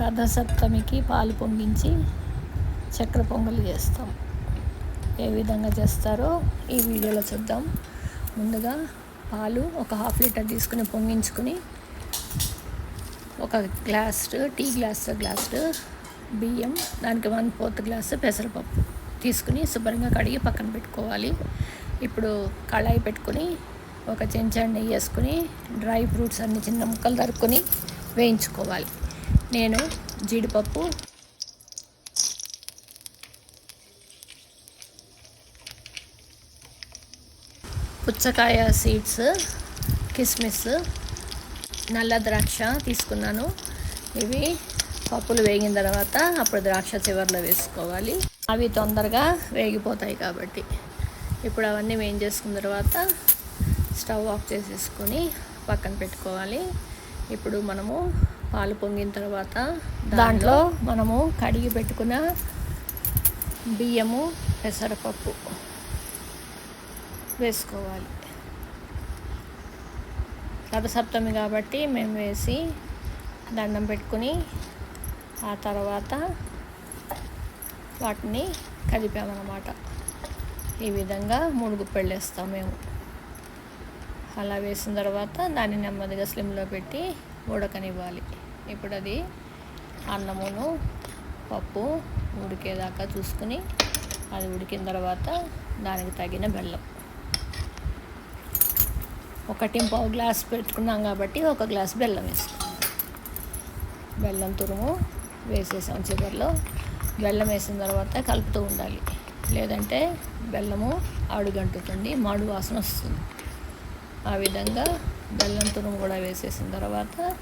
రథసప్తమికి పాలు పొంగించి చక్కెర పొంగలి చేస్తాం. ఏ విధంగా చేస్తారో ఈ వీడియోలో చూద్దాం. ముందుగా పాలు ఒక హాఫ్ లీటర్ తీసుకుని పొంగించుకుని ఒక గ్లాస్ టీ గ్లాస్ గ్లాస్ బియ్యం దానికి వన్ ఫోర్త్ గ్లాస్ పెసరపప్పు తీసుకుని శుభ్రంగా కడిగి పక్కన పెట్టుకోవాలి. ఇప్పుడు కళాయి పెట్టుకుని ఒక చెంచా నెయ్యి వేసుకుని డ్రై ఫ్రూట్స్ అన్ని చిన్న ముక్కలు తరుక్కొని వేయించుకోవాలి. నేను జీడిపప్పు. పుచ్చకాయ సీడ్స్ కిస్మిస్ నల్ల ద్రాక్ష తీసుకున్నాను. ఇవి పప్పులు వేగిన తర్వాత అప్పుడు ద్రాక్ష చివరిలో వేసుకోవాలి. అవి తొందరగా వేగిపోతాయి కాబట్టి. ఇప్పుడు అవన్నీ వేయించేసుకున్న తర్వాత స్టవ్ ఆఫ్ చేసేసుకొని పక్కన పెట్టుకోవాలి. ఇప్పుడు మనము పాలు పొంగిన తర్వాత దాంట్లో మనము కడిగి పెట్టుకున్న బియ్యము పెసరపప్పు వేసుకోవాలి. రథసప్తమి కాబట్టి మేము వేసి దండం పెట్టుకుని ఆ తర్వాత వాటిని కలిపామన్నమాట ఈ విధంగా మూడు గుప్పెళ్ళు వేస్తాం మేము. అలా వేసిన తర్వాత దాన్ని నెమ్మదిగా స్లిమ్లో పెట్టి ఉడకనివ్వాలి. ఇప్పుడు అది అన్నమును పప్పు ఉడికేదాకా చూసుకుని అది ఉడికిన తర్వాత దానికి తగిన బెల్లం. ఒకటి పావు గ్లాస్ పెట్టుకున్నాం కాబట్టి ఒక గ్లాస్ బెల్లం వేసుకున్నాం బెల్లం తురుము వేసేసాం చివరిలో. బెల్లం వేసిన తర్వాత కలుపుతూ ఉండాలి. లేదంటే బెల్లము అడుగంటుతుంది మాడు వాసన వస్తుంది. ఆ విధంగా బెల్లం తురుము కూడా వేసేసిన తర్వాత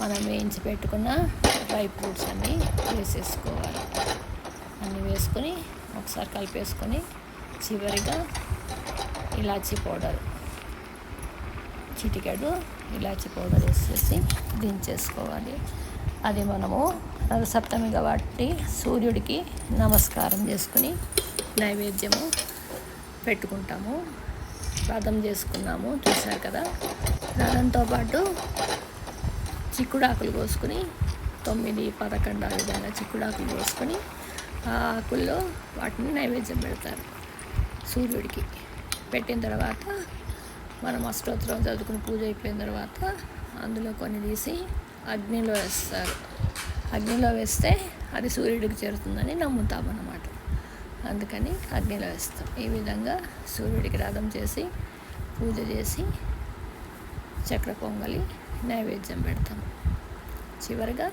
మనం వేయించి పెట్టుకున్న డ్రై ఫ్రూట్స్ అన్నీ వేసేసుకోవాలి. అన్నీ వేసుకొని ఒకసారి కలిపేసుకొని చివరిగా ఇలాచీ పౌడర్ చిటికెడు ఇలాచీ పౌడర్ వేసేసి దించేసుకోవాలి. అది మనము రథసప్తమి కాబట్టి సూర్యుడికి నమస్కారం చేసుకుని నైవేద్యము పెట్టుకుంటాము. వ్రతం చేసుకున్నాము. చూశారు కదా? రథంతో పాటు చిక్కుడాకులు కోసుకుని తొమ్మిది పదకొండు ఆ విధంగా చిక్కుడాకులు కోసుకొని ఆ ఆకుల్లో వాటిని నైవేద్యం పెడతారు సూర్యుడికి. పెట్టిన తర్వాత మనం అష్టోత్తరం చదువుకుని పూజ అయిపోయిన తర్వాత అందులో కొన్ని తీసి అగ్నిలో వేస్తారు. అగ్నిలో వేస్తే అది సూర్యుడికి చేరుతుందని నమ్ముతామన్నమాట అందుకని అగ్నిలో వేస్తాం. ఈ విధంగా సూర్యుడికి రథం చేసి పూజ చేసి చక్ర పొంగలి నైవేద్యం పెడతాం. చివరిగా